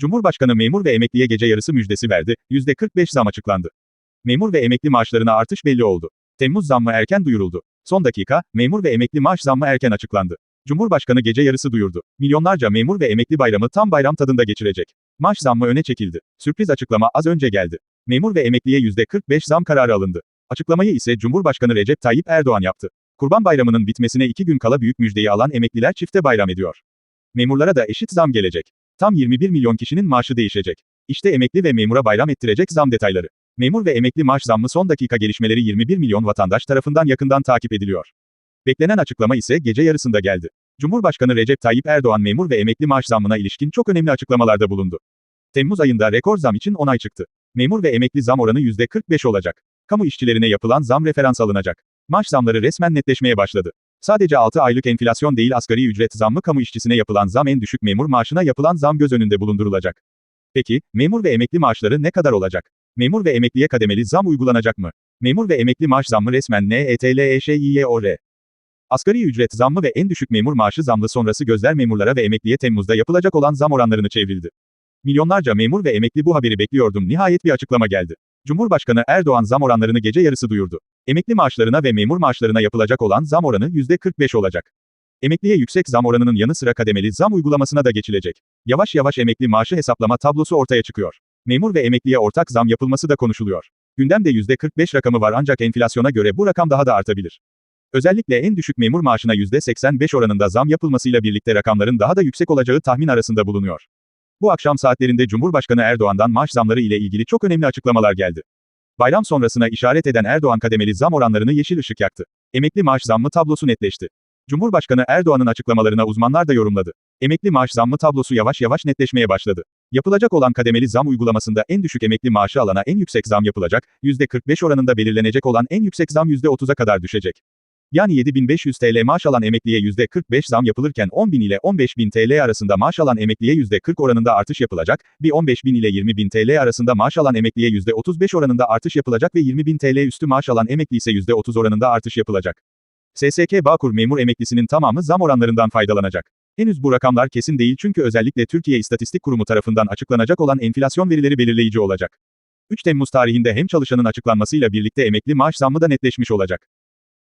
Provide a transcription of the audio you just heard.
Cumhurbaşkanı memur ve emekliye gece yarısı müjdesi verdi, %45 zam açıklandı. Memur ve emekli maaşlarına artış belli oldu. Temmuz zammı erken duyuruldu. Son dakika, memur ve emekli maaş zammı erken açıklandı. Cumhurbaşkanı gece yarısı duyurdu. Milyonlarca memur ve emekli bayramı tam bayram tadında geçirecek. Maaş zammı öne çekildi. Sürpriz açıklama az önce geldi. Memur ve emekliye %45 zam kararı alındı. Açıklamayı ise Cumhurbaşkanı Recep Tayyip Erdoğan yaptı. Kurban Bayramı'nın bitmesine iki gün kala büyük müjdeyi alan emekliler çifte bayram ediyor. Memurlara da eşit zam gelecek. Tam 21 milyon kişinin maaşı değişecek. İşte emekli ve memura bayram ettirecek zam detayları. Memur ve emekli maaş zammı son dakika gelişmeleri 21 milyon vatandaş tarafından yakından takip ediliyor. Beklenen açıklama ise gece yarısında geldi. Cumhurbaşkanı Recep Tayyip Erdoğan memur ve emekli maaş zammına ilişkin çok önemli açıklamalarda bulundu. Temmuz ayında rekor zam için onay çıktı. Memur ve emekli zam oranı %45 olacak. Kamu işçilerine yapılan zam referans alınacak. Maaş zamları resmen netleşmeye başladı. Sadece 6 aylık enflasyon değil asgari ücret zammı kamu işçisine yapılan zam en düşük memur maaşına yapılan zam göz önünde bulundurulacak. Peki, memur ve emekli maaşları ne kadar olacak? Memur ve emekliye kademeli zam uygulanacak mı? Memur ve emekli maaş zammı resmen NETLEŞİYOR. Asgari ücret zammı ve en düşük memur maaşı zammı sonrası gözler memurlara ve emekliye Temmuz'da yapılacak olan zam oranlarını çevrildi. Milyonlarca memur ve emekli bu haberi bekliyordum nihayet bir açıklama geldi. Cumhurbaşkanı Erdoğan zam oranlarını gece yarısı duyurdu. Emekli maaşlarına ve memur maaşlarına yapılacak olan zam oranı %45 olacak. Emekliye yüksek zam oranının yanı sıra kademeli zam uygulamasına da geçilecek. Yavaş yavaş emekli maaşı hesaplama tablosu ortaya çıkıyor. Memur ve emekliye ortak zam yapılması da konuşuluyor. Gündemde %45 rakamı var ancak enflasyona göre bu rakam daha da artabilir. Özellikle en düşük memur maaşına %85 oranında zam yapılmasıyla birlikte rakamların daha da yüksek olacağı tahmin arasında bulunuyor. Bu akşam saatlerinde Cumhurbaşkanı Erdoğan'dan maaş zamları ile ilgili çok önemli açıklamalar geldi. Bayram sonrasına işaret eden Erdoğan kademeli zam oranlarını yeşil ışık yaktı. Emekli maaş zammı tablosu netleşti. Cumhurbaşkanı Erdoğan'ın açıklamalarına uzmanlar da yorumladı. Emekli maaş zammı tablosu yavaş yavaş netleşmeye başladı. Yapılacak olan kademeli zam uygulamasında en düşük emekli maaşı alana en yüksek zam yapılacak, %45 oranında belirlenecek olan en yüksek zam %30'a kadar düşecek. Yani 7500 TL maaş alan emekliye %45 zam yapılırken 10.000 ile 15.000 TL arasında maaş alan emekliye %40 oranında artış yapılacak, bir 15.000 ile 20.000 TL arasında maaş alan emekliye %35 oranında artış yapılacak ve 20.000 TL üstü maaş alan emekli ise %30 oranında artış yapılacak. SSK Bağkur memur emeklisinin tamamı zam oranlarından faydalanacak. Henüz bu rakamlar kesin değil çünkü özellikle Türkiye İstatistik Kurumu tarafından açıklanacak olan enflasyon verileri belirleyici olacak. 3 Temmuz tarihinde hem çalışanın açıklanmasıyla birlikte emekli maaş zammı da netleşmiş olacak.